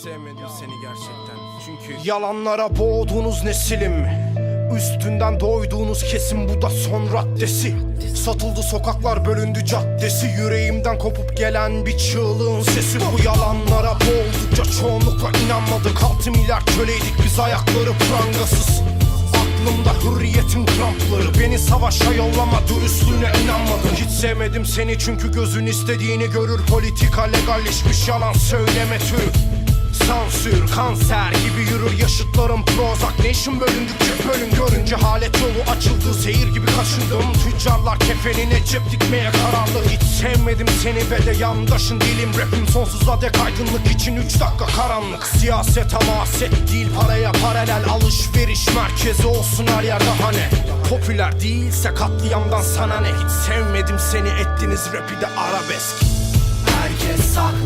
Sevmedim seni gerçekten. Çünkü Yalanlara boğduğunuz nesilim Üstünden doyduğunuz kesin bu da son raddesi. Satıldı sokaklar bölündü caddesi Yüreğimden kopup gelen bir çığlığın sesi. Bu yalanlara boğuldukça çoğunlukla inanmadık. Altı milyar köleydik biz ayakları prangasız. Aklımda hürriyetin krampları Beni savaşa yollama dürüstlüğüne inanmadım. Hiç sevmedim seni çünkü gözün istediğini görür Politika legalleşmiş yalan söyleme türü Sansür, kanser gibi yürür yaşıtlarım. Prozac Nation bölündükçe bölün. Görünce halet yolu açıldı Seyir gibi kaşındım. Tüccarlar kefenine cep dikmeye kararlı. Hiç sevmedim seni ve de yandaşın değilim Rapim sonsuza dek aydınlık için 3 dakika karanlık. Siyaset ama haset değil paraya paralel Alışveriş merkezi olsun her yerde hani Popüler değilse katliamdan sana ne? Hiç sevmedim seni ettiniz rapi de arabesk. Herkes saklanıyor